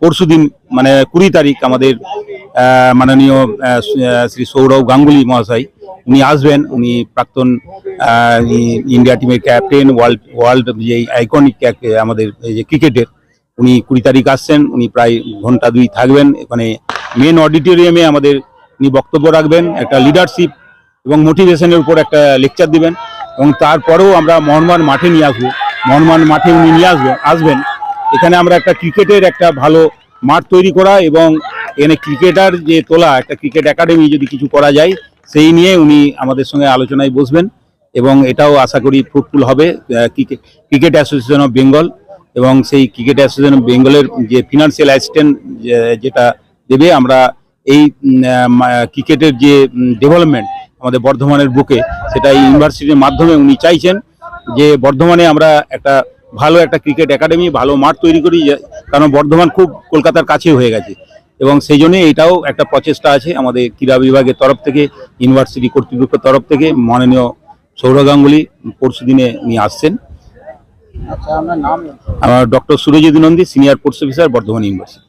পরশু দিন মানে কুড়ি তারিখ আমাদের মাননীয় শ্রী সৌরভ গাঙ্গুলি মহাশয়, উনি আসবেন, উনি প্রাক্তন ইন্ডিয়া টিমের ক্যাপ্টেন, ওয়ার্ল্ড ওয়ার্ল্ড যে আইকনিক আমাদের যে ক্রিকেটের, উনি কুড়ি তারিখ আসছেন, উনি প্রায় ঘণ্টা দুই থাকবেন, এখানে মেন অডিটোরিয়ামে আমাদের উনি বক্তব্য রাখবেন, একটা লিডারশিপ এবং মোটিভেশনের উপর একটা লেকচার দিবেন, এবং তারপরেও আমরা মোহনবাগান মাঠে নিয়ে আসব মোহনবাগান মাঠে উনি নিয়ে আসবেন আসবেন। এখানে আমরা একটা ক্রিকেটের একটা ভালো মাঠ তৈরি করা এবং এখানে ক্রিকেটার যে তোলা, একটা ক্রিকেট একাডেমি যদি কিছু করা যায়, সেই নিয়ে উনি আমাদের সঙ্গে আলোচনায় বসবেন এবং এটাও আশা করি ফ্রুটফুল হবে ক্রিকেট অ্যাসোসিয়েশন অফ বেঙ্গল এবং সেই ক্রিকেট অ্যাসোসিয়েশন অফ বেঙ্গলের যে ফিনান্সিয়াল অ্যাসিস্ট্যান্ট যেটা দেবে, আমরা এই ক্রিকেটের যে ডেভেলপমেন্ট আমাদের বর্ধমানের বুকে, সেটা এই ইউনিভার্সিটির মাধ্যমে উনি চাইছেন যে, বর্ধমানে আমরা একটা ভালো একটা ক্রিকেট একাডেমি ভালো মাঠ তৈরি করি কারণ বর্ধমান খুব কলকাতার কাছে হয়ে গেছে। এবং সেই জন্যে এটাও একটা প্রচেষ্টা আছে আমাদের ক্রীড়া বিভাগের তরফ থেকে ইউনিভার্সিটি কর্তৃপক্ষের তরফ থেকে মাননীয় সৌরভ গাঙ্গুলি পরশু দিনে নিয়ে আসছেন। আচ্ছা আপনার নাম? আমার doctor Surajit Nandi senior sports officer Bardhaman university.